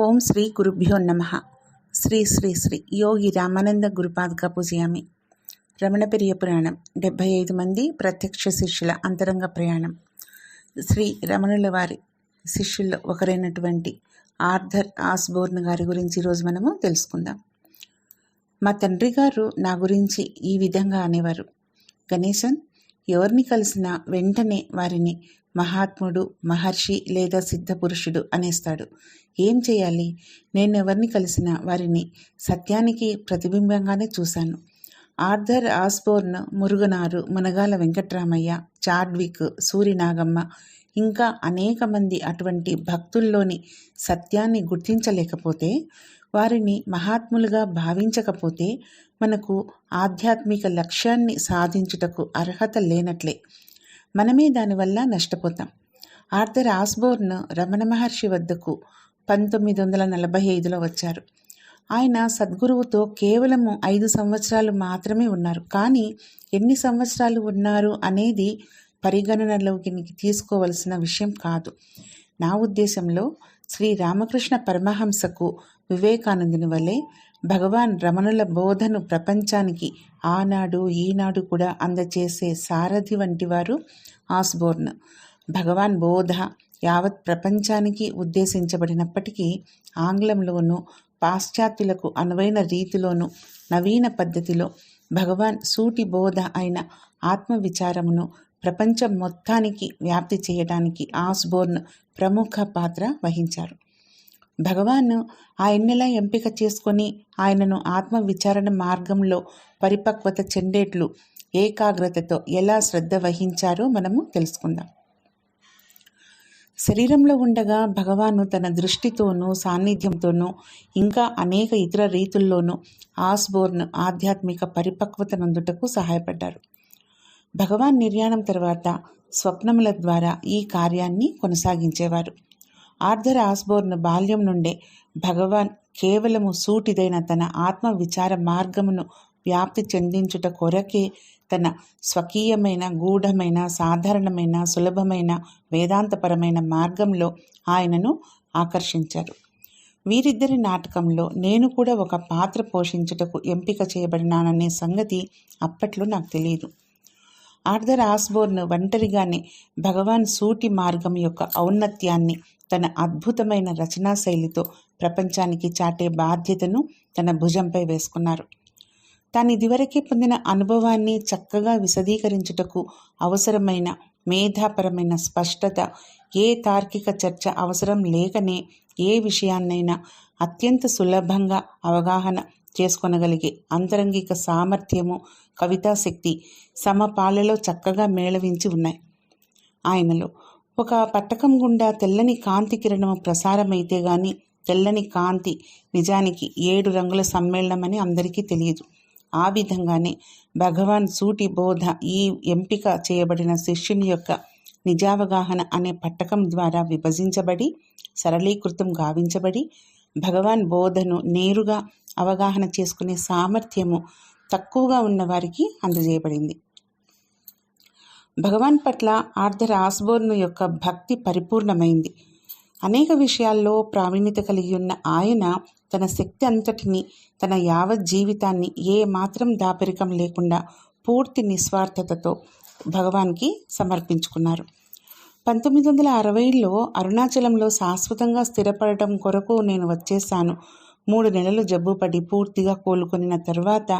ఓం శ్రీ గురుభ్యో నమ. శ్రీ శ్రీ శ్రీ యోగి రామానంద గురుపాదక పూజయామి. రమణ పెరియ పురాణం డెబ్భై ఐదు మంది ప్రత్యక్ష శిష్యుల అంతరంగ ప్రయాణం. శ్రీ రమణుల వారి శిష్యుల్లో ఒకరైనటువంటి ఆర్థర్ ఆస్బోర్న్ గారి గురించి ఈరోజు మనము తెలుసుకుందాం. మా తండ్రి గారు నా గురించి ఈ విధంగా అనేవారు. గణేశన్ ఎవరిని కలిసినా వెంటనే వారిని మహాత్ముడు మహర్షి లేదా సిద్ధ పురుషుడు అనేస్తాడు. ఏం చేయాలి? నేను ఎవరిని కలిసినా వారిని సత్యానికి ప్రతిబింబంగానే చూశాను. Arthur Osborne Muruganar Munagala Venkatramaiah Chadwick Surinagamma ఇంకా అనేక మంది అటువంటి భక్తుల్లోని సత్యాన్ని గుర్తించలేకపోతే వారిని మహాత్ములుగా భావించకపోతే మనకు ఆధ్యాత్మిక లక్ష్యాన్ని సాధించుటకు అర్హత లేనట్లే. మనమే దానివల్ల నష్టపోతాం. ఆర్థర్ ఆస్బోర్న్ రమణ మహర్షి వద్దకు పంతొమ్మిది వందల నలభై ఐదులో వచ్చారు. ఆయన సద్గురువుతో కేవలము ఐదు సంవత్సరాలు మాత్రమే ఉన్నారు. కానీ ఎన్ని సంవత్సరాలు ఉన్నారు అనేది పరిగణనలోకి తీసుకోవలసిన విషయం కాదు. నా ఉద్దేశంలో శ్రీ రామకృష్ణ పరమహంసకు వివేకానందుని వలె భగవాన్ రమణుల బోధను ప్రపంచానికి ఆనాడు ఈనాడు కూడా అందచేసే సారథి వంటి వారు ఆస్బోర్న్. భగవాన్ బోధ యావత్ ప్రపంచానికి ఉద్దేశించబడినప్పటికీ ఆంగ్లంలోనూ పాశ్చాత్యులకు అనువైన రీతిలోనూ నవీన పద్ధతిలో భగవాన్ సూటి బోధ అయిన ఆత్మవిచారమును ప్రపంచం మొత్తానికి వ్యాప్తి చేయడానికి ఆస్బోర్న్ ప్రముఖ పాత్ర వహించారు. భగవాన్ ఆయన్నెలా ఎంపిక చేసుకొని ఆయనను ఆత్మ విచారణ మార్గంలో పరిపక్వత చెందేట్లు ఏకాగ్రతతో ఎలా శ్రద్ధ వహించారో మనము తెలుసుకుందాం. శరీరంలో ఉండగా భగవాను తన దృష్టితోనూ సాన్నిధ్యంతోనూ ఇంకా అనేక ఇతర రీతుల్లోనూ ఆస్బోర్న్ ఆధ్యాత్మిక పరిపక్వత నందుటకు సహాయపడ్డారు. భగవాన్ నిర్యాణం తర్వాత స్వప్నముల ద్వారా ఈ కార్యాన్ని కొనసాగించేవారు. ఆర్థర్ ఆస్బోర్న్ బాల్యం నుండే భగవాన్ కేవలము సూటిదైన తన ఆత్మ విచార మార్గమును వ్యాప్తి చెందించుట కొరకే తన స్వకీయమైన గూఢమైన సాధారణమైన సులభమైన వేదాంతపరమైన మార్గంలో ఆయనను ఆకర్షించారు. వీరిద్దరి నాటకంలో నేను కూడా ఒక పాత్ర పోషించుటకు ఎంపిక చేయబడినాననే సంగతి అప్పట్లో నాకు తెలియదు. ఆర్థర్ ఆస్బోర్న్ ఒంటరిగానే భగవాన్ సూటి మార్గం యొక్క ఔన్నత్యాన్ని తన అద్భుతమైన రచనా శైలితో ప్రపంచానికి చాటే బాధ్యతను తన భుజంపై వేసుకున్నారు. తాను ఇదివరకే పొందిన అనుభవాన్ని చక్కగా విశదీకరించుటకు అవసరమైన మేధాపరమైన స్పష్టత ఏ తార్కిక చర్చ అవసరం లేకనే ఏ విషయాన్నైనా అత్యంత సులభంగా అవగాహన చేసుకొనగలిగే అంతరంగిక సామర్థ్యము కవితాశక్తి సమపాలలో చక్కగా మేళవించి ఉన్నాయి. ఆయనలో ఒక పట్టకం గుండా తెల్లని కాంతి కిరణము ప్రసారమైతే గాని తెల్లని కాంతి నిజానికి ఏడు రంగుల సమ్మేళనమని అందరికీ తెలియదు. ఆ విధంగానే భగవాన్ సూటి బోధ ఈ ఎంపిక చేయబడిన శిష్యుని యొక్క నిజావగాహన అనే పట్టకం ద్వారా విభజించబడి సరళీకృతం గావించబడి భగవాన్ బోధను నేరుగా అవగాహన చేసుకునే సామర్థ్యము తక్కువగా ఉన్నవారికి అందజేయబడింది. భగవాన్ పట్ల ఆర్థర్ ఆస్బోర్న్ యొక్క భక్తి పరిపూర్ణమైంది. అనేక విషయాల్లో ప్రావీణ్యత కలిగి ఉన్న ఆయన తన శక్తి అంతటిని తన యావత్ జీవితాన్ని ఏ మాత్రం దాపరికం లేకుండా పూర్తి నిస్వార్థతతో భగవాన్కి సమర్పించుకున్నారు. పంతొమ్మిది వందల అరవైలో అరుణాచలంలో శాశ్వతంగా స్థిరపడటం కొరకు నేను వచ్చేసాను మూడు నెలలు జబ్బుపడి పూర్తిగా కోలుకొనిన తర్వాత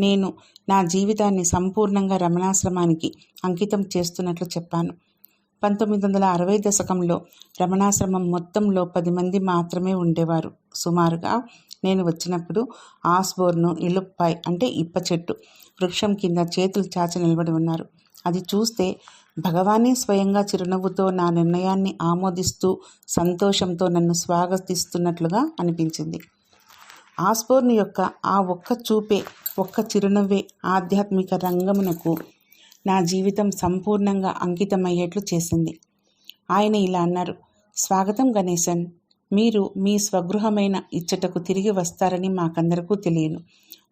నేను నా జీవితాన్ని సంపూర్ణంగా రమణాశ్రమానికి అంకితం చేస్తున్నట్లు చెప్పాను. పంతొమ్మిది వందల అరవై దశకంలో రమణాశ్రమం మొత్తంలో పది మంది మాత్రమే ఉండేవారు. సుమారుగా నేను వచ్చినప్పుడు ఆస్బోర్ను ఇలుప్పాయ్ అంటే ఇప్ప చెట్టు వృక్షం కింద చేతులు చాచి నిలబడి ఉన్నారు. అది చూస్తే భగవానే స్వయంగా చిరునవ్వుతో నా నిర్ణయాన్ని ఆమోదిస్తూ సంతోషంతో నన్ను స్వాగతిస్తున్నట్లుగా అనిపించింది. ఆస్బోర్న్ యొక్క ఆ ఒక్క చూపే ఒక్క చిరునవ్వే ఆధ్యాత్మిక రంగమునకు నా జీవితం సంపూర్ణంగా అంకితమయ్యేట్లు చేసింది. ఆయన ఇలా అన్నారు స్వాగతం గణేశన్. మీరు మీ స్వగృహమైన ఇచ్చటకు తిరిగి వస్తారని మాకందరికీ తెలియను.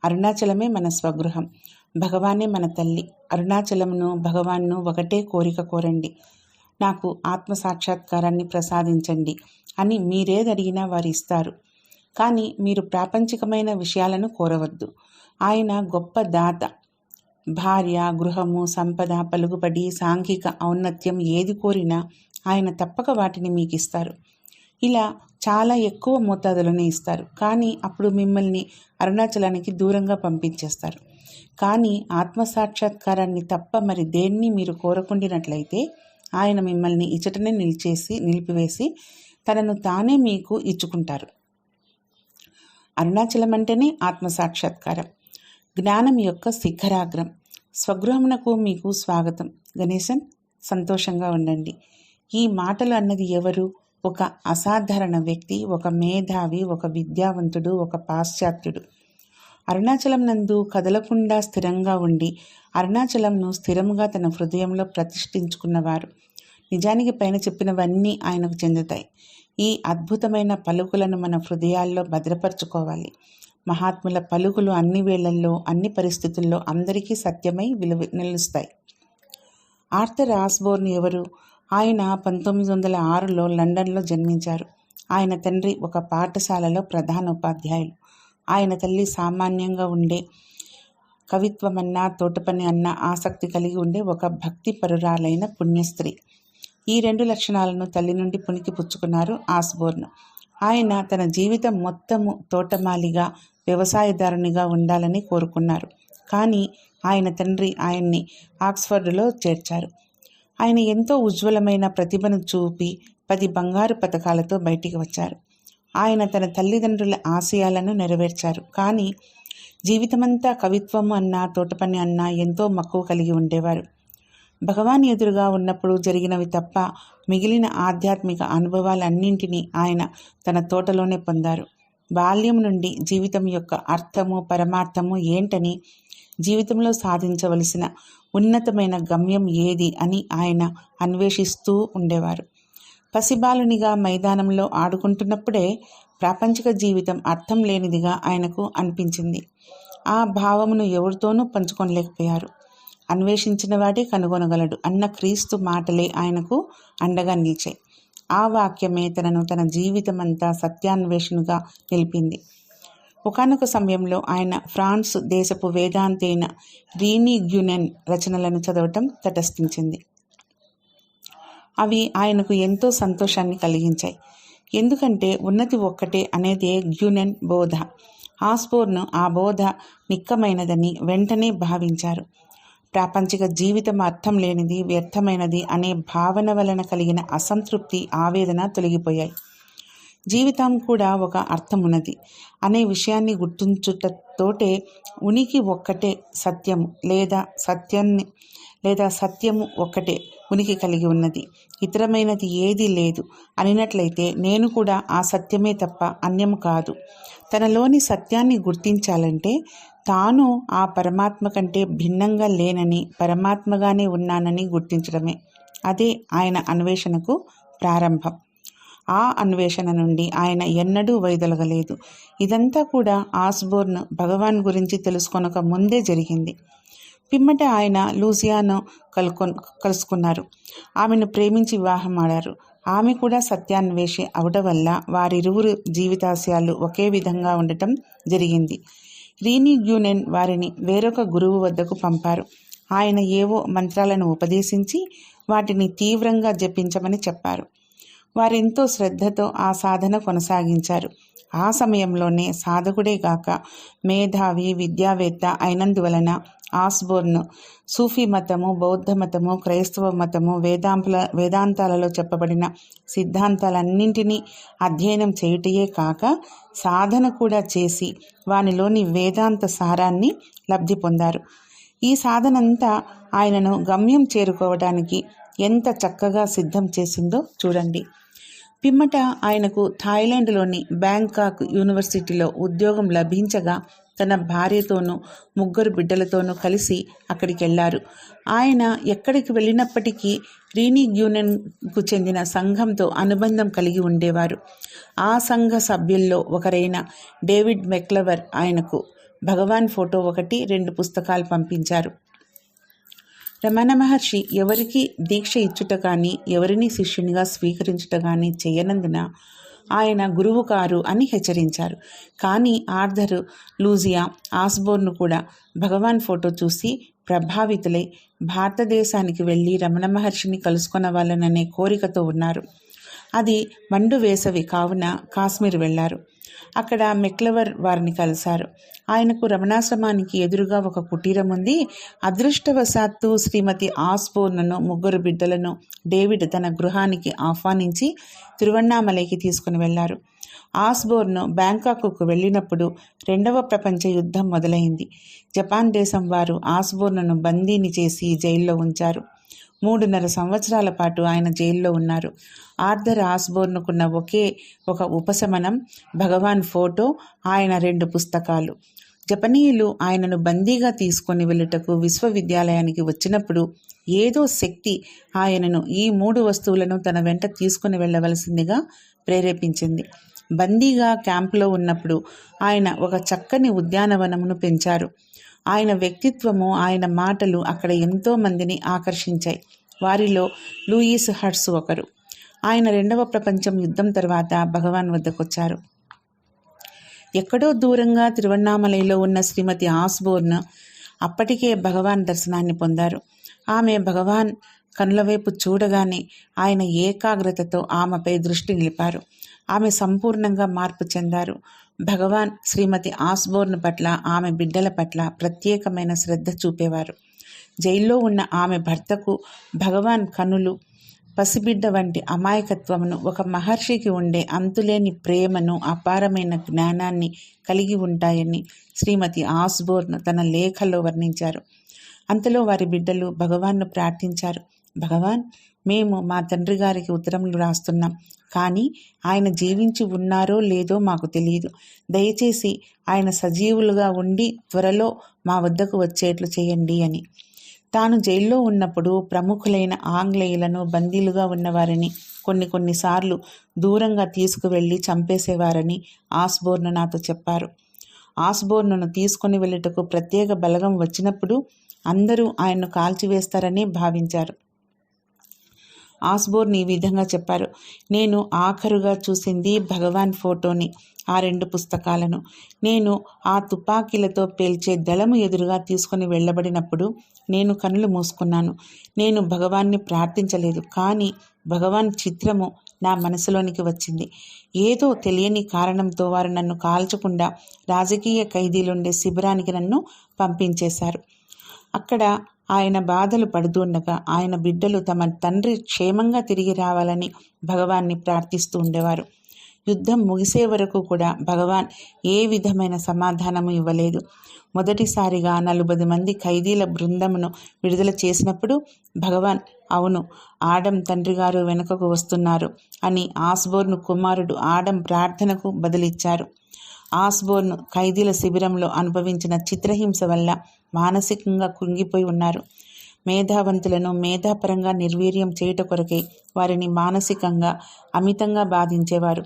అరుణాచలమే మన స్వగృహం. భగవానే మన తల్లి. అరుణాచలమును భగవాన్ను ఒకటే కోరిక కోరండి. నాకు ఆత్మ సాక్షాత్కారాన్ని ప్రసాదించండి అని మీరేది అడిగినా వారు ఇస్తారు. కానీ మీరు ప్రాపంచికమైన విషయాలను కోరవద్దు. ఆయన గొప్ప దాత. భార్య గృహము సంపద పలుకుబడి సాంఘిక ఔన్నత్యం ఏది కోరినా ఆయన తప్పక వాటిని మీకు ఇస్తారు ఇలా చాలా ఎక్కువ మోతాదులోనే ఇస్తారు. కానీ అప్పుడు మిమ్మల్ని అరుణాచలానికి దూరంగా పంపించేస్తారు. కానీ ఆత్మసాక్షాత్కారాన్ని తప్ప మరి దేన్ని మీరు కోరకుండినట్లయితే ఆయన మిమ్మల్ని ఇచ్చటనే నిలిచేసి నిలిపివేసి తనను తానే మీకు ఇచ్చుకుంటారు. అరుణాచలం అంటేనే ఆత్మసాక్షాత్కారం. జ్ఞానం యొక్క శిఖరాగ్రం. స్వగృహమునకు మీకు స్వాగతం. గణేశన్ సంతోషంగా ఉండండి. ఈ మాటలు అన్నది ఎవరు? ఒక అసాధారణ వ్యక్తి ఒక మేధావి ఒక విద్యావంతుడు ఒక పాశ్చాత్యుడు. అరుణాచలం నందు కదలకుండా స్థిరంగా ఉండి అరుణాచలంను స్థిరంగా తన హృదయంలో ప్రతిష్ఠించుకున్నవారు. నిజానికి పైన చెప్పినవన్నీ ఆయనకు చెందుతాయి. ఈ అద్భుతమైన పలుకులను మన హృదయాల్లో భద్రపరచుకోవాలి. మహాత్ముల పలుకులు అన్ని వేళల్లో అన్ని పరిస్థితుల్లో అందరికీ సత్యమై విలువ నిలుస్తాయి. ఆర్థర్ ఆస్బోర్న్ ఎవరు? ఆయన పంతొమ్మిది వందల ఆరులో లండన్లో జన్మించారు. ఆయన తండ్రి ఒక పాఠశాలలో ప్రధాన ఉపాధ్యాయులు ఆయన తల్లి సామాన్యంగా ఉండే కవిత్వమన్నా తోటపని అన్న ఆసక్తి కలిగి ఉండే ఒక భక్తి పరురాలైన పుణ్యస్త్రీ. ఈ రెండు లక్షణాలను తల్లి నుండి పుణికి పుచ్చుకున్నారు ఆస్బోర్న్. ఆయన తన జీవితం మొత్తము తోటమాలిగా వ్యవసాయదారునిగా ఉండాలని కోరుకున్నారు. కానీ ఆయన తండ్రి ఆయన్ని ఆక్స్ఫర్డ్లో చేర్చారు. ఆయన ఎంతో ఉజ్వలమైన ప్రతిభను చూపి పది బంగారు పథకాలతో బయటికి వచ్చారు. ఆయన తన తల్లిదండ్రుల ఆశయాలను నెరవేర్చారు. కానీ జీవితమంతా కవిత్వం అన్నా తోటపని అన్నా ఎంతో మక్కువ కలిగి ఉండేవారు. భగవాన్ ఎదురుగా ఉన్నప్పుడు జరిగినవి తప్ప మిగిలిన ఆధ్యాత్మిక అనుభవాలన్నింటినీ ఆయన తన తోటలోనే పొందారు. బాల్యం నుండి జీవితం యొక్క అర్థము పరమార్థము ఏంటని జీవితంలో సాధించవలసిన ఉన్నతమైన గమ్యం ఏది అని ఆయన అన్వేషిస్తూ ఉండేవారు. పసిబాలునిగా మైదానంలో ఆడుకుంటున్నప్పుడే ప్రాపంచిక జీవితం అర్థం లేనిదిగా ఆయనకు అనిపించింది. ఆ భావమును ఎవరితోనూ పంచుకోలేకపోయారు. అన్వేషించిన వాడే కనుగొనగలడు అన్న క్రీస్తు మాటలే ఆయనకు అండగా నిలిచాయి. ఆ వాక్యమే తనను తన జీవితమంతా సత్యాన్వేషణగా నిలిపింది. ఒకనొక సమయంలో ఆయన ఫ్రాన్స్ దేశపు వేదాంతైన రీనీ గ్యునెన్ రచనలను చదవటం తటస్థించింది. అవి ఆయనకు ఎంతో సంతోషాన్ని కలిగించాయి. ఎందుకంటే ఉన్నతి ఒక్కటే అనేదే గ్యునెన్ బోధ. ఆస్పోర్ను ఆ బోధ నిక్కమైనదని వెంటనే భావించారు. ప్రాపంచిక జీవితం అర్థం లేనిది వ్యర్థమైనది అనే భావన వలన కలిగిన అసంతృప్తి ఆవేదన తొలగిపోయాయి. జీవితం కూడా ఒక అర్థం ఉన్నది అనే విషయాన్ని గుర్తించుటతోటే ఉనికి ఒక్కటే సత్యము లేదా సత్యాన్ని లేదా సత్యము ఒక్కటే ఉనికి కలిగి ఉన్నది. ఇతరమైనది ఏదీ లేదు. అనినట్లయితే నేను కూడా ఆ సత్యమే తప్ప అన్యము కాదు. తనలోని సత్యాన్ని గుర్తించాలంటే తాను ఆ పరమాత్మ కంటే భిన్నంగా లేనని పరమాత్మగానే ఉన్నానని గుర్తించడమే. అదే ఆయన అన్వేషణకు ప్రారంభం. ఆ అన్వేషణ నుండి ఆయన ఎన్నడూ వైదొలగలేదు. ఇదంతా కూడా ఆస్బోర్న్ భగవాన్ గురించి తెలుసుకొనక ముందే జరిగింది. పిమ్మట ఆయన లూసియాను కలుకొ కలుసుకున్నారు. ఆమెను ప్రేమించి వివాహం ఆడారు. ఆమె కూడా సత్యాన్వేషి అవడం వల్ల వారిరువురు జీవితాశయాలు ఒకే విధంగా ఉండటం జరిగింది. రీనీ గ్యూనెన్ వారిని వేరొక గురువు వద్దకు పంపారు. ఆయన ఏవో మంత్రాలను ఉపదేశించి వాటిని తీవ్రంగా జపించమని చెప్పారు. వారెంతో శ్రద్ధతో ఆ సాధన కొనసాగించారు. ఆ సమయంలోనే సాధకుడే గాక మేధావి విద్యావేత్త అయినందువలన ఆస్బోర్న్. సూఫీ మతము బౌద్ధ మతము క్రైస్తవ మతము వేదాంపుల వేదాంతాలలో చెప్పబడిన సిద్ధాంతాలన్నింటినీ అధ్యయనం చేయుటయే కాక సాధన కూడా చేసి వానిలోని వేదాంత సారాన్ని లబ్ధి పొందారు. ఈ సాధనంతా ఆయనను గమ్యం చేరుకోవడానికి ఎంత చక్కగా సిద్ధం చేసిందో చూడండి. పిమ్మట ఆయనకు థాయిలాండ్లోని బ్యాంకాక్ యూనివర్సిటీలో ఉద్యోగం లభించగా తన భార్యతోనూ ముగ్గురు బిడ్డలతోనూ కలిసి అక్కడికి వెళ్ళారు ఆయన ఎక్కడికి వెళ్ళినప్పటికీ రీనీ గ్యూనన్కు చెందిన సంఘంతో అనుబంధం కలిగి ఉండేవారు. ఆ సంఘ సభ్యుల్లో ఒకరైన డేవిడ్ మెక్లవర్ ఆయనకు భగవాన్ ఫోటో ఒకటి రెండు పుస్తకాలు పంపించారు. రమణ మహర్షి ఎవరికి దీక్ష ఇచ్చుట కానీ ఎవరిని శిష్యునిగా స్వీకరించుట కానీ చేయనందున ఆయన గురువు కారు అని హెచ్చరించారు. కానీ ఆర్థర్ లూజియా ఆస్బోర్ను కూడా భగవాన్ ఫోటో చూసి ప్రభావితులై భారతదేశానికి వెళ్ళి రమణ మహర్షిని కలుసుకొనవాలననే కోరికతో ఉన్నారు. అది మండు వేసవి కావున కాశ్మీర్ వెళ్ళారు అక్కడ మెక్లవర్ వారిని కలిశారు. ఆయనకు రమణాశ్రమానికి ఎదురుగా ఒక కుటీరం ఉంది. అదృష్టవశాత్తు శ్రీమతి ఆస్బోర్న్ను ముగ్గురు బిడ్డలను డేవిడ్ తన గృహానికి ఆహ్వానించి తిరువన్నామలైకి తీసుకుని వెళ్ళారు ఆస్బోర్న్ బ్యాంకాక్కు వెళ్ళినప్పుడు రెండవ ప్రపంచ యుద్ధం మొదలైంది. జపాన్ దేశం వారు ఆస్బోర్న్ను బందీని చేసి జైల్లో ఉంచారు. మూడున్నర సంవత్సరాల పాటు ఆయన జైల్లో ఉన్నారు. ఆర్థర్ ఆస్బోర్న్కున్న ఒకే ఒక ఉపశమనం భగవాన్ ఫోటో ఆయన రెండు పుస్తకాలు. జపనీయులు ఆయనను బందీగా తీసుకొని వెళ్ళుటకు విశ్వవిద్యాలయానికి వచ్చినప్పుడు ఏదో శక్తి ఆయనను ఈ మూడు వస్తువులను తన వెంట తీసుకుని వెళ్ళవలసిందిగా ప్రేరేపించింది. బందీగా క్యాంపులో ఉన్నప్పుడు ఆయన ఒక చక్కని ఉద్యానవనమును పెంచారు. ఆయన వ్యక్తిత్వము ఆయన మాటలు అక్కడ ఎంతో మందిని ఆకర్షించాయి. వారిలో లూయిస్ హర్ట్స్ ఒకరు. ఆయన రెండవ ప్రపంచం యుద్ధం తర్వాత భగవాన్ వద్దకొచ్చారు. ఎక్కడో దూరంగా తిరువన్నామలైలో ఉన్న శ్రీమతి ఆస్బోర్న్ అప్పటికే భగవాన్ దర్శనాన్ని పొందారు. ఆమె భగవాన్ కనుల వైపు చూడగానే ఆయన ఏకాగ్రతతో ఆమెపై దృష్టి నిలిపారు. ఆమె సంపూర్ణంగా మార్పు చెందారు. భగవాన్ శ్రీమతి ఆస్బోర్న్ పట్ల ఆమె బిడ్డల పట్ల ప్రత్యేకమైన శ్రద్ధ చూపేవారు. జైల్లో ఉన్న ఆమె భర్తకు భగవాన్ కనులు పసిబిడ్డ వంటి అమాయకత్వమును ఒక మహర్షికి ఉండే అంతులేని ప్రేమను అపారమైన జ్ఞానాన్ని కలిగి ఉంటాయని శ్రీమతి ఆస్బోర్న్ తన లేఖలో వర్ణించారు. అంతలో వారి బిడ్డలు భగవాన్ను ప్రార్థించారు. భగవాన్ మేము మా తండ్రి గారికి ఉత్తరములు రాస్తున్నాం. కానీ ఆయన జీవించి ఉన్నారో లేదో మాకు తెలియదు దయచేసి ఆయన సజీవులుగా ఉండి త్వరలో మా వద్దకు వచ్చేట్లు చేయండి అని. తాను జైల్లో ఉన్నప్పుడు ప్రముఖులైన ఆంగ్లేయులను బందీలుగా ఉన్నవారిని కొన్ని కొన్నిసార్లు దూరంగా తీసుకువెళ్ళి చంపేసేవారని ఆస్బోర్ను నాతో చెప్పారు. ఆస్బోర్నును తీసుకుని వెళ్ళుటకు ప్రత్యేక బలగం వచ్చినప్పుడు అందరూ ఆయన్ను కాల్చివేస్తారని భావించారు. ఆస్బోర్న్ ఈ విధంగా చెప్పారు. నేను ఆఖరుగా చూసింది భగవాన్ ఫోటోని ఆ రెండు పుస్తకాలను. నేను ఆ తుపాకీలతో పేల్చే దళము ఎదురుగా తీసుకుని వెళ్ళబడినప్పుడు నేను కనులు మూసుకున్నాను. నేను భగవాన్ని ప్రార్థించలేదు కానీ భగవాన్ చిత్రము నా మనసులోనికి వచ్చింది. ఏదో తెలియని కారణంతో వారు నన్ను కాల్చకుండా రాజకీయ ఖైదీలుండే శిబిరానికి నన్ను పంపించేశారు. అక్కడ ఆయన బాధలు పడుతుండగా ఆయన బిడ్డలు తమ తండ్రి క్షేమంగా తిరిగి రావాలని భగవాన్ని ప్రార్థిస్తూ ఉండేవారు. యుద్ధం ముగిసే వరకు కూడా భగవాన్ ఏ విధమైన సమాధానము ఇవ్వలేదు. మొదటిసారిగా నలభై మంది ఖైదీల బృందమును విడుదల చేసినప్పుడు భగవాన్ అవును ఆడం తండ్రి గారు వెనుకకు వస్తున్నారు అని ఆస్బోర్ను కుమారుడు ఆడం ప్రార్థనకు బదిలిచ్చారు. ఆస్బోర్న్ ఖైదీల శిబిరంలో అనుభవించిన చిత్రహింస వల్ల మానసికంగా కుంగిపోయి ఉన్నారు. మేధావంతులను మేధాపరంగా నిర్వీర్యం చేయుట కొరకై వారిని మానసికంగా అమితంగా బాధించేవారు.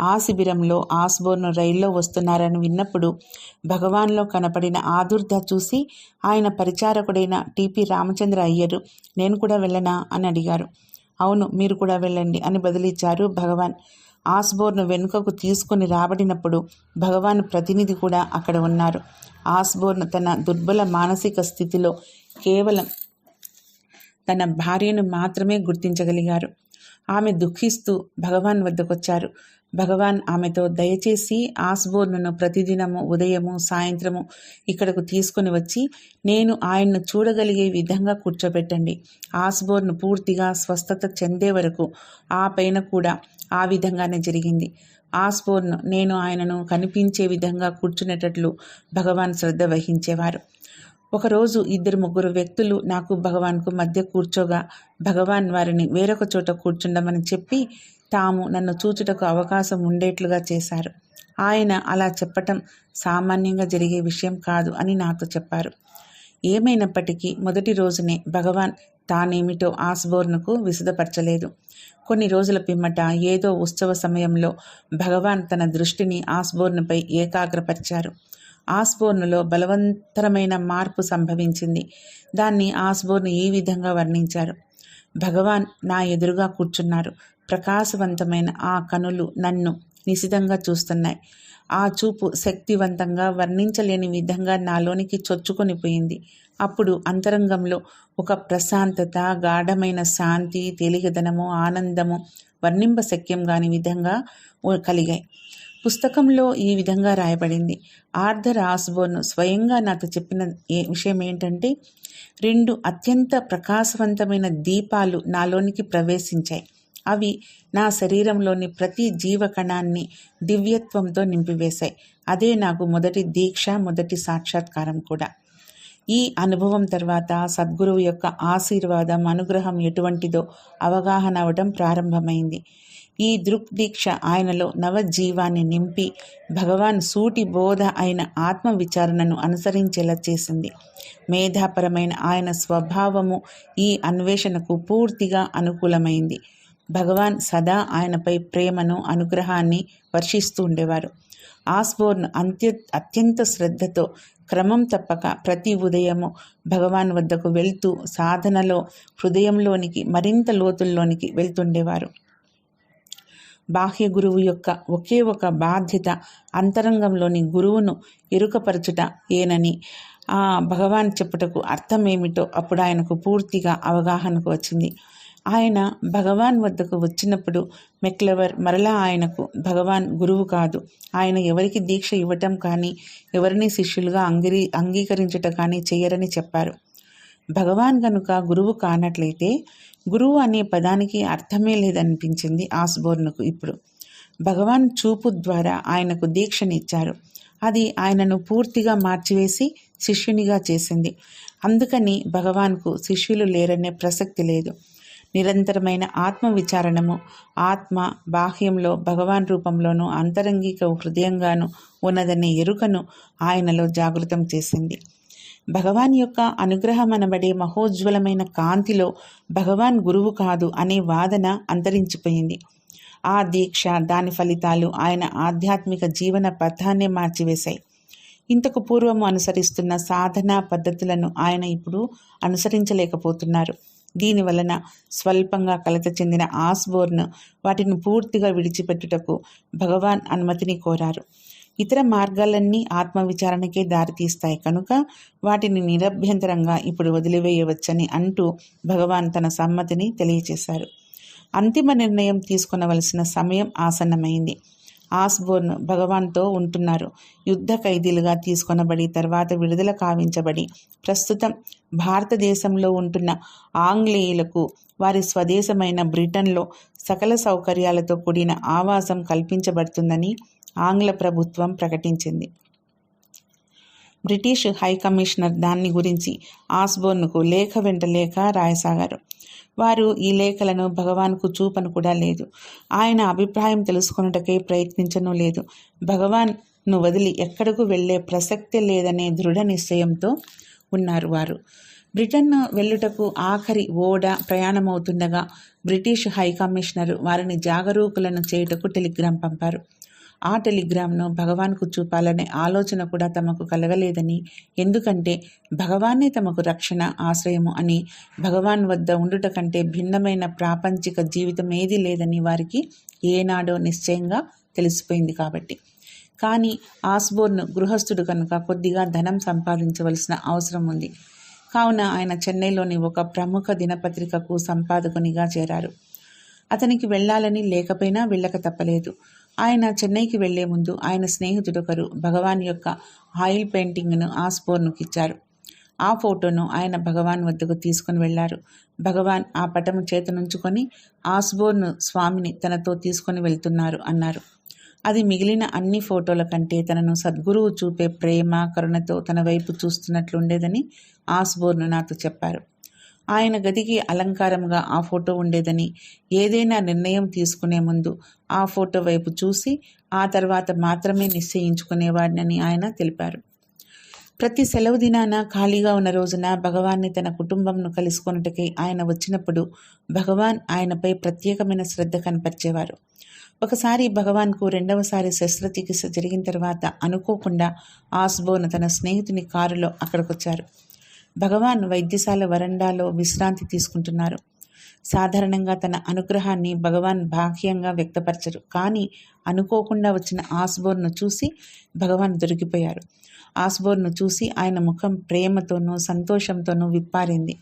ఆ శిబిరంలో ఆస్బోర్న్ రైల్లో వస్తున్నారని విన్నప్పుడు భగవాన్లో కనపడిన ఆదుర్ద చూసి ఆయన పరిచారకుడైన టిపి రామచంద్ర అయ్యరు నేను కూడా వెళ్ళనా? అని అడిగారు. అవును మీరు కూడా వెళ్ళండి అని బదిలిచ్చారు భగవాన్. ఆస్బోర్న్ వెనుకకు తీసుకుని రాబడినప్పుడు భగవాన్ ప్రతినిధి కూడా అక్కడ ఉన్నారు. ఆస్బోర్న్ తన దుర్బల మానసిక స్థితిలో కేవలం తన భార్యను మాత్రమే గుర్తించగలిగారు. ఆమె దుఃఖిస్తూ భగవాన్ వద్దకొచ్చారు. భగవాన్ ఆమెతో దయచేసి ఆస్బోర్న్ను ప్రతిదినము ఉదయము సాయంత్రము ఇక్కడకు తీసుకుని వచ్చి నేను ఆయన్ను చూడగలిగే విధంగా కూర్చోబెట్టండి ఆస్బోర్న్ పూర్తిగా స్వస్థత చెందే వరకు ఆ పైన కూడా ఆ విధంగానే జరిగింది. ఆస్బోర్న్ నేను ఆయనను కనిపించే విధంగా కూర్చునేటట్లు భగవాన్ శ్రద్ధ వహించేవారు. ఒకరోజు ఇద్దరు ముగ్గురు వ్యక్తులు నాకు భగవాన్కు మధ్య కూర్చోగా భగవాన్ వారిని వేరొక చోట కూర్చుండమని చెప్పి తాము నన్ను చూచుటకు అవకాశం ఉండేట్లుగా చేశారు. ఆయన అలా చెప్పటం సామాన్యంగా జరిగే విషయం కాదు అని నాతో చెప్పారు. ఏమైనప్పటికీ మొదటి రోజునే భగవాన్ తానేమిటో ఆస్బోర్న్కు విశదపరచలేదు కొన్ని రోజుల పిమ్మట ఏదో ఉత్సవ సమయంలో భగవాన్ తన దృష్టిని ఆస్బోర్న్పై ఏకాగ్రపరిచారు. ఆస్బోర్న్లో బలవంతరమైన మార్పు సంభవించింది. దాన్ని ఆస్బోర్న్ ఈ విధంగా వర్ణించారు. భగవాన్ నా ఎదురుగా కూర్చున్నారు. ప్రకాశవంతమైన ఆ కనులు నన్ను నిశితంగా చూస్తున్నాయి. ఆ చూపు శక్తివంతంగా వర్ణించలేని విధంగా నాలోనికి చొచ్చుకొని పోయింది. అప్పుడు అంతరంగంలో ఒక ప్రశాంతత గాఢమైన శాంతి తేలిగదనము ఆనందము వర్ణింపశక్యం కాని విధంగా కలిగాయి. పుస్తకంలో ఈ విధంగా రాయబడింది. ఆర్థర్ ఆస్బోర్న్ స్వయంగా నాకు చెప్పిన ఏ విషయం ఏంటంటే రెండు అత్యంత ప్రకాశవంతమైన దీపాలు నాలోనికి ప్రవేశించాయి. అవి నా శరీరంలోని ప్రతి జీవకణాన్ని దివ్యత్వంతో నింపివేశాయి. అదే నాకు మొదటి దీక్ష మొదటి సాక్షాత్కారం కూడా. ఈ అనుభవం తర్వాత సద్గురువు యొక్క ఆశీర్వాదం అనుగ్రహం ఎటువంటిదో అవగాహన అవడం ప్రారంభమైంది. ఈ దృక్ దీక్ష ఆయనలో నవజీవాన్ని నింపి భగవాన్ సూటి బోధ అయిన ఆత్మ విచారణను అనుసరించేలా చేసింది. మేధాపరమైన ఆయన స్వభావము ఈ అన్వేషణకు పూర్తిగా అనుకూలమైంది. భగవాన్ సదా ఆయనపై ప్రేమను అనుగ్రహాన్ని వర్షిస్తూ ఉండేవారు. ఆస్బోర్న్ అంత్య అత్యంత శ్రద్ధతో క్రమం తప్పక ప్రతి ఉదయము భగవాన్ వద్దకు వెళ్తూ సాధనలో హృదయంలోనికి మరింత లోతుల్లోనికి వెళ్తుండేవారు. బాహ్య గురువు యొక్క ఒకే ఒక బాధ్యత అంతరంగంలోని గురువును ఎరుకపరచుట ఏనని ఆ భగవాన్ చెప్పుటకు అర్థమేమిటో అప్పుడు ఆయనకు పూర్తిగా అవగాహనకు వచ్చింది. ఆయన భగవాన్ వద్దకు వచ్చినప్పుడు మెక్లెవర్ మరలా ఆయనకు భగవాన్ గురువు కాదు. ఆయన ఎవరికి దీక్ష ఇవ్వటం కానీ ఎవరిని శిష్యులుగా అంగీ అంగీకరించట కానీ చేయరని చెప్పారు. భగవాన్ గనుక గురువు కానట్లయితే గురువు అనే పదానికి అర్థమే లేదనిపించింది ఆస్బోర్న్కు ఇప్పుడు. భగవాన్ చూపు ద్వారా ఆయనకు దీక్షనిచ్చారు. అది ఆయనను పూర్తిగా మార్చివేసి శిష్యునిగా చేసింది. అందుకని భగవాన్కు శిష్యులు లేరనే ప్రసక్తి లేదు. నిరంతరమైన ఆత్మ విచారణము. ఆత్మ బాహ్యంలో భగవాన్ రూపంలోనూ అంతరంగిక హృదయంగాను ఉన్నదనే ఎరుకను ఆయనలో జాగృతం చేసింది. భగవాన్ యొక్క అనుగ్రహం అనబడే మహోజ్వలమైన కాంతిలో భగవాన్ గురువు కాదు అనే వాదన అంతరించిపోయింది. ఆ దీక్ష దాని ఫలితాలు ఆయన ఆధ్యాత్మిక జీవన పథాన్నే మార్చివేశాయి. ఇంతకు పూర్వము అనుసరిస్తున్న సాధనా పద్ధతులను ఆయన ఇప్పుడు అనుసరించలేకపోతున్నారు. దీని వలన స్వల్పంగా కలత చెందిన ఆస్బోర్న్ వాటిని పూర్తిగా విడిచిపెట్టుటకు భగవాన్ అనుమతిని కోరారు. ఇతర మార్గాలన్నీ ఆత్మవిచారణకే దారితీస్తాయి కనుక వాటిని నిరభ్యంతరంగా ఇప్పుడు వదిలివేయవచ్చని అంటూ భగవాన్ తన సమ్మతిని తెలియచేశారు. అంతిమ నిర్ణయం తీసుకునవలసిన సమయం ఆసన్నమైంది. ఆస్బోర్న్ భగవాన్తో ఉంటున్నారు. యుద్ధ ఖైదీలుగా తీసుకొనబడి తర్వాత విడుదల కావించబడి ప్రస్తుతం భారతదేశంలో ఉంటున్న ఆంగ్లేయులకు వారి స్వదేశమైన బ్రిటన్లో సకల సౌకర్యాలతో కూడిన ఆవాసం కల్పించబడుతుందని ఆంగ్ల ప్రభుత్వం ప్రకటించింది. బ్రిటిష్ హై కమిషనర్ దాన్ని గురించి ఆస్బోర్న్కు లేఖ వెంట లేఖ రాయసాగారు. వారు ఈ లేఖలను భగవాన్కు చూపను కూడా లేదు. ఆయన అభిప్రాయం తెలుసుకొనుటకే ప్రయత్నించను లేదు. భగవాన్ను వదిలి ఎక్కడకు వెళ్ళే ప్రసక్తి లేదనే దృఢ నిశ్చయంతో ఉన్నారు వారు. బ్రిటన్ వెళ్ళుటకు ఆఖరి ఓడ ప్రయాణమవుతుండగా బ్రిటిష్ హై కమిషనర్ వారిని జాగరూకులను చేయుటకు టెలిగ్రామ్ పంపారు. ఆ టెలిగ్రామ్ను భగవాన్కు చూపాలనే ఆలోచన కూడా తమకు కలగలేదని ఎందుకంటే భగవానే తమకు రక్షణ ఆశ్రయము అని భగవాన్ వద్ద ఉండుట కంటే భిన్నమైన ప్రాపంచిక జీవితం ఏదీ లేదని వారికి ఏనాడో నిశ్చయంగా తెలిసిపోయింది కాబట్టి. కానీ ఆస్బోర్న్ గృహస్థుడు కనుక కొద్దిగా ధనం సంపాదించవలసిన అవసరం ఉంది. కావున ఆయన చెన్నైలోని ఒక ప్రముఖ దినపత్రికకు సంపాదకునిగా చేరారు. అతనికి వెళ్ళాలని లేకపోయినా వెళ్ళక తప్పలేదు. ఆయన చెన్నైకి వెళ్ళే ముందు ఆయన స్నేహితుడొకరు భగవాన్ యొక్క ఆయిల్ పెయింటింగ్ను ఆస్బోర్న్కి ఇచ్చారు ఆ ఫోటోను ఆయన భగవాన్ వద్దకు తీసుకుని వెళ్ళారు. భగవాన్ ఆ పటము చేతనుంచుకొని ఆస్బోర్న్ స్వామిని తనతో తీసుకొని వెళ్తున్నారు అన్నారు. అది మిగిలిన అన్ని ఫోటోల కంటే తనను సద్గురువు చూపే ప్రేమ కరుణతో తన వైపు చూస్తున్నట్లుండేదని ఆస్బోర్న్ నాతో చెప్పారు. ఆయన గదికి అలంకారంగా ఆ ఫోటో ఉండేదని ఏదైనా నిర్ణయం తీసుకునే ముందు ఆ ఫోటో వైపు చూసి ఆ తర్వాత మాత్రమే నిశ్చయించుకునేవాడినని ఆయన తెలిపారు. ప్రతి సెలవు దినాన ఖాళీగా ఉన్న రోజున భగవాన్ని తన కుటుంబంను కలుసుకొనుటకై ఆయన వచ్చినప్పుడు భగవాన్ ఆయనపై ప్రత్యేకమైన శ్రద్ధ కనపరిచేవారు. ఒకసారి భగవాన్కు రెండవసారి శస్త్రచికిత్స జరిగిన తర్వాత అనుకోకుండా ఆస్బోన్ తన స్నేహితుని కారులో అక్కడికొచ్చారు. భగవాన్ వైద్యశాల వరండాలో విశ్రాంతి తీసుకుంటున్నారు. సాధారణంగా తన అనుగ్రహాన్ని భగవాన్ బాహ్యంగా వ్యక్తపరచరు. కానీ అనుకోకుండా వచ్చిన ఆస్బోర్ను చూసి భగవాన్ దొరికిపోయారు. ఆస్బోర్ను చూసి ఆయన ముఖం ప్రేమతోనూ సంతోషంతోనూ విప్పారింది.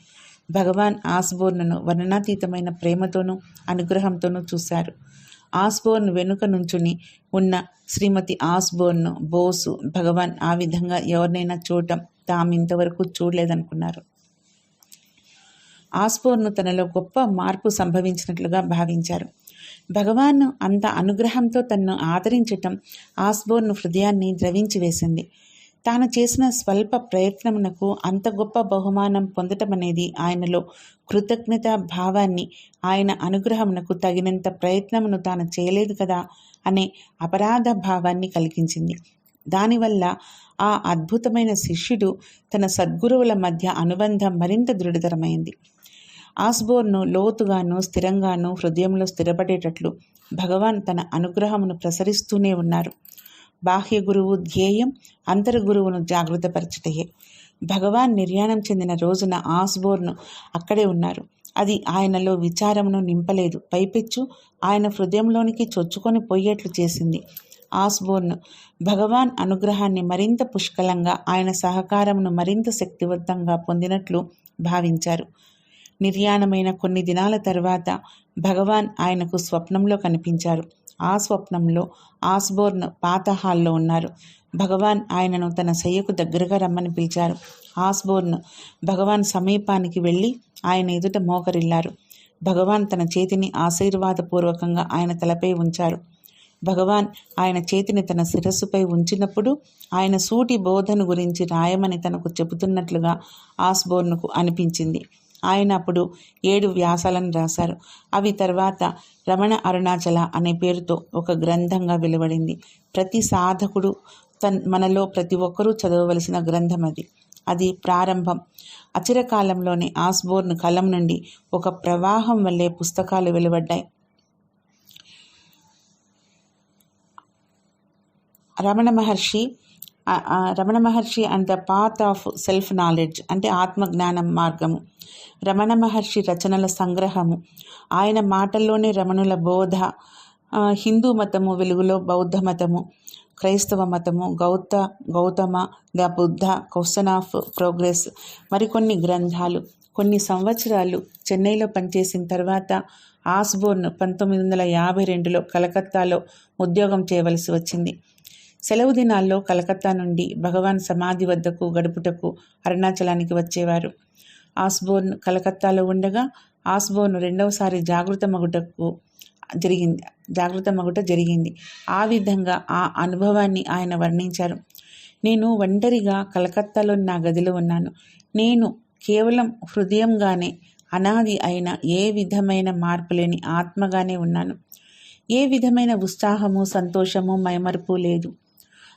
భగవాన్ ఆస్బోర్న్ను వర్ణనాతీతమైన ప్రేమతోనూ అనుగ్రహంతోనూ చూశారు. ఆస్బోర్న్ వెనుక నుంచుని ఉన్న శ్రీమతి ఆస్బోర్న్ బోసు భగవాన్ ఆ విధంగా ఎవరినైనా చూడటం తాము ఇంతవరకు చూడలేదనుకున్నారు. ఆస్బోర్న్ తనలో గొప్ప మార్పు సంభవించినట్లుగా భావించారు. భగవాన్ అంత అనుగ్రహంతో తనను ఆదరించటం ఆస్బోర్న్ హృదయాన్ని ద్రవించి వేసింది. తాను చేసిన స్వల్ప ప్రయత్నమునకు అంత గొప్ప బహుమానం పొందటం అనేది ఆయనలో కృతజ్ఞత భావాన్ని ఆయన అనుగ్రహమునకు తగినంత ప్రయత్నమును తాను చేయలేదు కదా అనే అపరాధ భావాన్ని కలిగించింది. దానివల్ల ఆ అద్భుతమైన శిష్యుడు తన సద్గురువుల మధ్య అనుబంధం మరింత దృఢతరమైంది. ఆస్బోర్ను లోతుగాను స్థిరంగాను హృదయంలో స్థిరపడేటట్లు భగవాన్ తన అనుగ్రహమును ప్రసరిస్తూనే ఉన్నారు. బాహ్య గురువు ధ్యేయం అంతర్ గురువును జాగృతపరచటయే. భగవాన్ నిర్యాణం చెందిన రోజున ఆస్బోర్ను అక్కడే ఉన్నారు. అది ఆయనలో విచారమును నింపలేదు. పైపెచ్చు ఆయన హృదయంలోనికి చొచ్చుకొని పోయేట్లు చేసింది. ఆస్బోర్న్ భగవాన్ అనుగ్రహాన్ని మరింత పుష్కలంగా ఆయన సహకారమును మరింత శక్తివంతంగా పొందినట్లు భావించారు. నిర్యాణమైన కొన్ని దినాల తర్వాత భగవాన్ ఆయనకు స్వప్నంలో కనిపించారు. ఆ స్వప్నంలో ఆస్బోర్న్ పాత హాల్లో ఉన్నారు. భగవాన్ ఆయనను తన శయ్యకు దగ్గరగా రమ్మని పిలిచారు. ఆస్బోర్న్ భగవాన్ సమీపానికి వెళ్ళి ఆయన ఎదుట మోకరిల్లారు. భగవాన్ తన చేతిని ఆశీర్వాదపూర్వకంగా ఆయన తలపై ఉంచారు. భగవాన్ ఆయన చేతిని తన శిరస్సుపై ఉంచినప్పుడు ఆయన సూటి బోధను గురించి రాయమని తనకు చెబుతున్నట్లుగా ఆస్బోర్న్కు అనిపించింది. ఆయన అప్పుడు ఏడు వ్యాసాలను రాశారు. అవి తర్వాత రమణ అరుణాచల అనే పేరుతో ఒక గ్రంథంగా వెలువడింది. ప్రతి సాధకుడు తన్ మనలో ప్రతి ఒక్కరూ చదవవలసిన గ్రంథం అది. అది ప్రారంభం. అచిరకాలంలోనే ఆస్బోర్న్ కలం నుండి ఒక ప్రవాహం వల్లే పుస్తకాలు వెలువడ్డాయి. Ramana Maharshi Ramana Maharshi and the path of self knowledge అంటే ఆత్మజ్ఞానం మార్గము. రమణ మహర్షి రచనల సంగ్రహము. ఆయన మాటల్లోనే రమణుల బోధ హిందూ మతము వెలుగులో బౌద్ధ మతము క్రైస్తవ మతము గౌత Gautama the Buddha question of progress మరికొన్ని గ్రంథాలు. కొన్ని సంవత్సరాలు చెన్నైలో పనిచేసిన తర్వాత ఆస్బోర్న్ పంతొమ్మిది వందల యాభై రెండులో కలకత్తాలో ఉద్యోగం చేయవలసి వచ్చింది. సెలవు దినాల్లో కలకత్తా నుండి భగవాన్ సమాధి వద్దకు గడుపుటకు అరుణాచలానికి వచ్చేవారు. ఆస్బోర్న్ కలకత్తాలో ఉండగా ఆస్బోర్న్ రెండవసారి జాగృత మగుటకు జరిగింది. జాగృత మగుట జరిగింది. ఆ విధంగా ఆ అనుభవాన్ని ఆయన వర్ణించారు. నేను ఒంటరిగా కలకత్తాలో నా గదిలో ఉన్నాను. నేను కేవలం హృదయంగానే అనాది అయిన ఏ విధమైన మార్పు లేని ఆత్మగానే ఉన్నాను. ఏ విధమైన ఉత్సాహము సంతోషము మైమరుపు లేదు.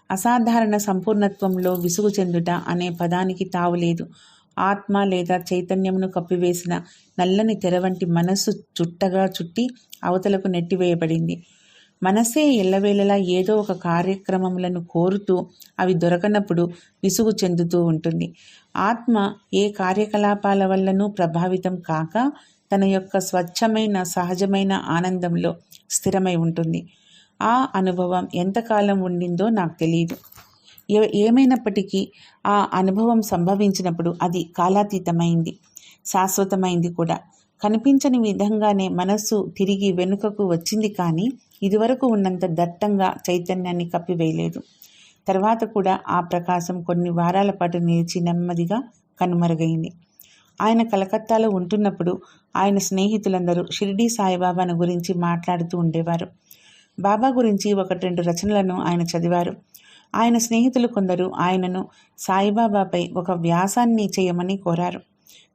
అసాధారణ సంపూర్ణత్వంలో విసుగు చెందుట అనే పదానికి తావులేదు ఆత్మ లేదా చైతన్యమును కప్పివేసిన నల్లని తెర వంటి మనస్సు చుట్టగా చుట్టి అవతలకు నెట్టివేయబడింది. మనసే ఎల్లవేళలా ఏదో ఒక కార్యక్రమములను కోరుతూ అవి దొరకనప్పుడు విసుగు చెందుతూ ఉంటుంది. ఆత్మ ఏ కార్యకలాపాల వల్లనూ ప్రభావితం కాక తన యొక్క స్వచ్ఛమైన సహజమైన ఆనందంలో స్థిరమై ఉంటుంది. ఆ అనుభవం ఎంతకాలం ఉండిందో నాకు తెలియదు ఏమైనప్పటికీ ఆ అనుభవం సంభవించినప్పుడు అది కాలాతీతమైంది శాశ్వతమైంది కూడా. కనిపించని విధంగానే మనస్సు తిరిగి వెనుకకు వచ్చింది కానీ ఇదివరకు ఉన్నంత దట్టంగా చైతన్యాన్ని కప్పివేయలేదు. తర్వాత కూడా ఆ ప్రకాశం కొన్ని వారాల పాటు నిలిచి నెమ్మదిగా కనుమరుగైంది. ఆయన కలకత్తాలో ఉంటున్నప్పుడు ఆయన స్నేహితులందరూ షిరిడీ సాయిబాబాను గురించి మాట్లాడుతూ ఉండేవారు. బాబా గురించి ఒకటి రెండు రచనలను ఆయన చదివారు. ఆయన స్నేహితులు కొందరు ఆయనను సాయిబాబాపై ఒక వ్యాసాన్ని చేయమని కోరారు.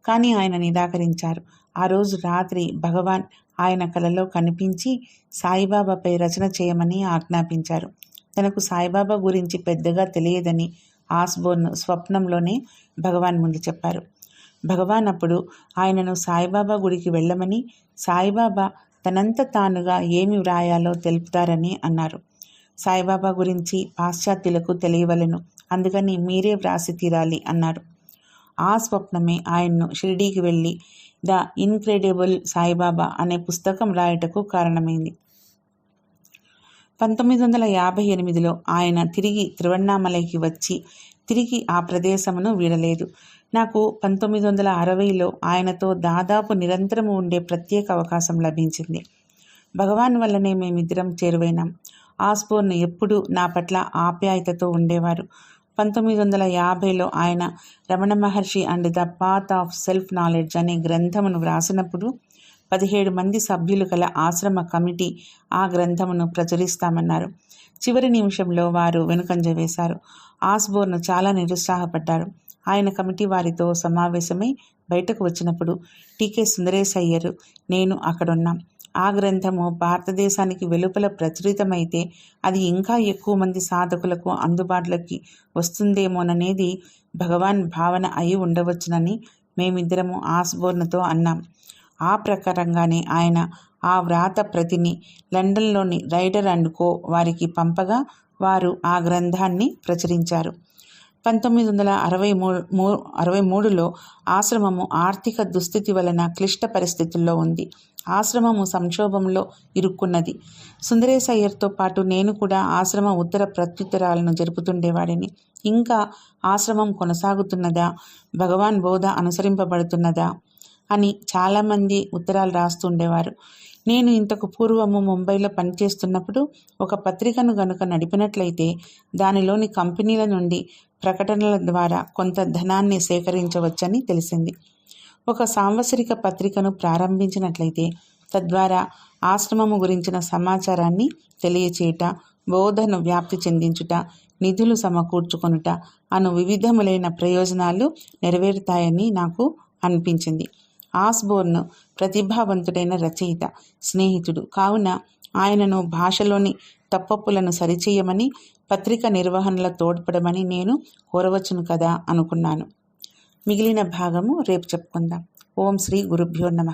కానీ ఆయన నిరాకరించారు. ఆ రోజు రాత్రి భగవాన్ ఆయన కలలో కనిపించి సాయిబాబాపై రచన చేయమని ఆజ్ఞాపించారు. తనకు సాయిబాబా గురించి పెద్దగా తెలియదని ఆస్బోర్న్ స్వప్నంలోనే భగవాన్ ముందు చెప్పారు. భగవాన్ అప్పుడు ఆయనను సాయిబాబా గుడికి వెళ్ళమని సాయిబాబా తనంత తానుగా ఏమి వ్రాయాలో తెలుపుతారని అన్నారు. సాయిబాబా గురించి పాశ్చాత్యులకు తెలియవలను అందుకని మీరే వ్రాసి తీరాలి అన్నారు ఆ స్వప్నమే ఆయన్ను షిరిడీకి వెళ్ళి ద ఇన్క్రెడిబుల్ సాయిబాబా అనే పుస్తకం రాయటకు కారణమైంది. పంతొమ్మిది వందల యాభై ఎనిమిదిలో ఆయన తిరిగి తిరువణ్ణామలైకి వచ్చి తిరిగి ఆ ప్రదేశమును వీడలేదు. నాకు పంతొమ్మిది వందల అరవైలో ఆయనతో దాదాపు నిరంతరము ఉండే ప్రత్యేక అవకాశం లభించింది. భగవాన్ వల్లనే మేమిద్దరం చేరువైనాం. ఆస్బోర్న్ ఎప్పుడూ నా పట్ల ఆప్యాయతతో ఉండేవారు. పంతొమ్మిది వందల యాభైలో ఆయన Ramana Maharshi and the path of self knowledge అనే గ్రంథమును వ్రాసినప్పుడు పదిహేడు మంది సభ్యులు గల ఆశ్రమ కమిటీ ఆ గ్రంథమును ప్రచురిస్తామన్నారు. చివరి నిమిషంలో వారు వెనుకంజ వేశారు. ఆస్బోర్న్ చాలా నిరుత్సాహపడ్డారు. ఆయన కమిటీ వారితో సమావేశమై బయటకు వచ్చినప్పుడు టీకే సుందరేశ్ అయ్యరు నేను అక్కడున్నాం. ఆ గ్రంథము భారతదేశానికి వెలుపల ప్రచురితమైతే అది ఇంకా ఎక్కువ మంది సాధకులకు అందుబాటులోకి వస్తుందేమోననేది భగవాన్ భావన అయి ఉండవచ్చునని మేమిద్దరము ఆస్బోర్న్తో అన్నాం. ఆ ప్రకారంగానే ఆయన ఆ వ్రాత ప్రతిని లండన్లోని రైడర్ అండ్ కో వారికి పంపగా వారు ఆ గ్రంథాన్ని ప్రచురించారు. పంతొమ్మిది వందల అరవై మూ అరవై మూడులో ఆశ్రమము ఆర్థిక దుస్థితి వలన క్లిష్ట పరిస్థితుల్లో ఉంది. ఆశ్రమము సంక్షోభంలో ఇరుక్కున్నది. సుందరేశ్ అయ్యర్తో పాటు నేను కూడా ఆశ్రమ ఉత్తర ప్రత్యుత్తరాలను జరుపుతుండేవాడిని. ఇంకా ఆశ్రమం కొనసాగుతున్నదా? భగవాన్ బోధ అనుసరింపబడుతున్నదా? అని చాలామంది ఉత్తరాలు రాస్తుండేవారు. నేను ఇంతకు పూర్వము ముంబైలో పనిచేస్తున్నప్పుడు ఒక పత్రికను గనుక నడిపినట్లయితే దానిలోని కంపెనీల నుండి ప్రకటనల ద్వారా కొంత ధనాన్ని సేకరించవచ్చని తెలిసింది. ఒక సాంవత్సరిక పత్రికను ప్రారంభించినట్లయితే తద్వారా ఆశ్రమము గురించిన సమాచారాన్ని తెలియచేయట బోధను వ్యాప్తి చెందించుట నిధులు సమకూర్చుకొనుట అను వివిధములైన ప్రయోజనాలు నెరవేరుతాయని నాకు అనిపించింది. ఆస్బోర్న్ ప్రతిభావంతుడైన రచయిత స్నేహితుడు. కావున ఆయనను భాషలోని తప్పప్పులను సరిచేయమని పత్రిక నిర్వహణలో తోడ్పడమని నేను కోరవచ్చును కదా అనుకున్నాను. మిగిలిన భాగము రేపు చెప్పుకుందాం. ఓం శ్రీ గురుభ్యో నమ.